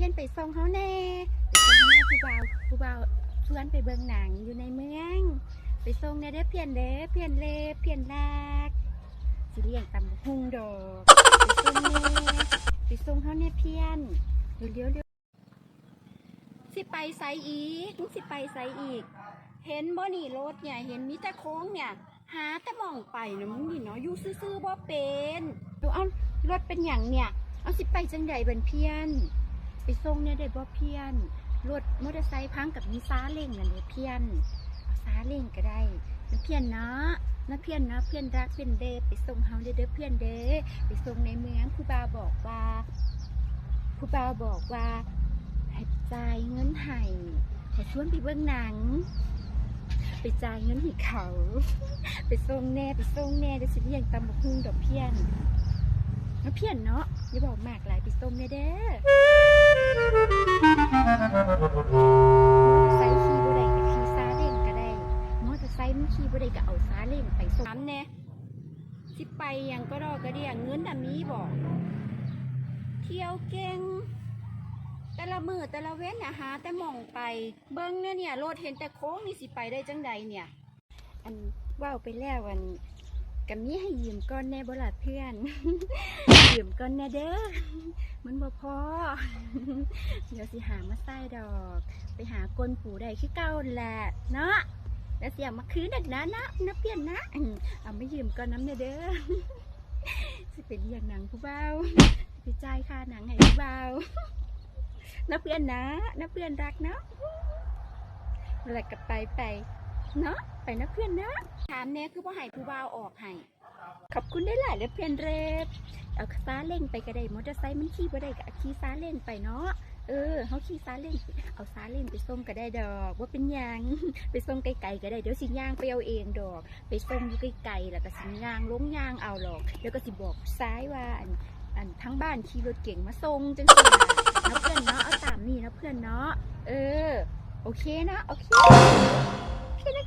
พี้ยนไปส่งเขาแน่ไปส่งเขาแน่ผู้บ่าวผู้บ่าวชวนไปเบิ่งหนังอยู่ในเมือง ไปส่งแน่เด้อเพี้ยนเด้อเพี้ยนเล็บเพี้ยนลากสิเลี้ยงตำหุงดอกไปส่งแน่ไปส่งเขาแน่เพี้ยนเร็วเร็วเร็วสิไปไสอีกมึงสิไปไสอีก เห็นบ่นี่รถเนี่ยเห็นมีแต่โค้งเนี่ยหาแต่มองไปนะมึงนี่เนาะอยู่ซื่อๆบ่เป็นดูเอารถเป็นหยังเนี่ยเอาสิไปจังใดเบิ่นเพี้ยน ไปส่งเนี่ยได้บ่เพี้ยนรถมอเตอร์ไซค์พังกับมีซาเล้งนั่นเลยเพี้ยนเอาซาเล้งก็ได้นะเพี้ยนเนาะนะเพี้ยนเนาะเพี้ยนรักเพี้ยนเดไปส่งเฮาเด้อเด้อเพี้ยนเดไปส่งในเมืองผู้บ่าวบอกว่าผู้บ่าวบอกว่าให้จ่ายเงินให้ให้ชวนไปเบิ่งหนัง ไปจ่ายเงินให้เขา ไปส่งแน่ไปส่งแน่เดี๋ยวสิเลี้ยงตำบักหุ่งดอกเพี้ยน นะเพี้ยนเนาะอย่าบอกมากหลายไปส่งแน่เด้อมอเตอร์ไซค์ขี่บ่ได้ก็ขี่ซาเล้งก็ได้มอเตอร์ไซค์มันขี่บ่ได้ก็เอาซาเล้งไปส่งน้ำแน่สิไปยังก็ดอกกระเดียงเงินน่ะมีบ่เที่ยวเก่งแต่ละมือแต่ละเว้นน่ะหาแต่มองไปเบิ่งเนี่ยเนี่ยรถเห็นแต่โค้งนี่สิไปได้จังใดเนี่ย อันว้าไปแล้วอัน ก็มีให้ยืมก้อนแน่บ่ล่ะเพื่อน ยืมก้อนแน่เด้อมันบ่พอเดี๋ยวสิหามาใส่ดอก ไปหากลปูได้คือเก่าแหละเนาะแล้วเสียมาคืนดักนะนะนะเพี้ยนนะเอาไม่ยืมก่อนน้ำเน่เด้อสิเป็นอย่างหนังผู้เบาไปจ่ายค่าหนังให้ผู้เบานะเพื่อนนะนะเพื่อนรักเนาะอะไรกับไปไป เนาะไปนะเพื่อนนะถามแน่คือพ่อให้ผู้เบาออกให้ขอบคุณได้หลายเลยเพื่อนเรฟเอาซาเล่งไปก็ได้มอเตอร์ไซค์มันขี่บ่ได้ก็เอาขี่ซาเล่งไปเนาะเออเขาขี่ซาเล่งเอาซาเล่งไปส่งก็ได้ดอกว่าเป็นยังไปส่งไกลๆก็ได้เดี๋ยวสิย่างไปเอาเองดอก ไปส่งอยู่ไกลๆแล้วก็สิย่างลงย่างเอาหรอกแล้วก็สิบอกซ้ายว่าอันอันทั้งบ้านขี่รถเก่งมาส่งจังสินะเพื่อนเนาะเอาตามนี่นะเพื่อนเนาะเออโอเคนะโอเค সেটা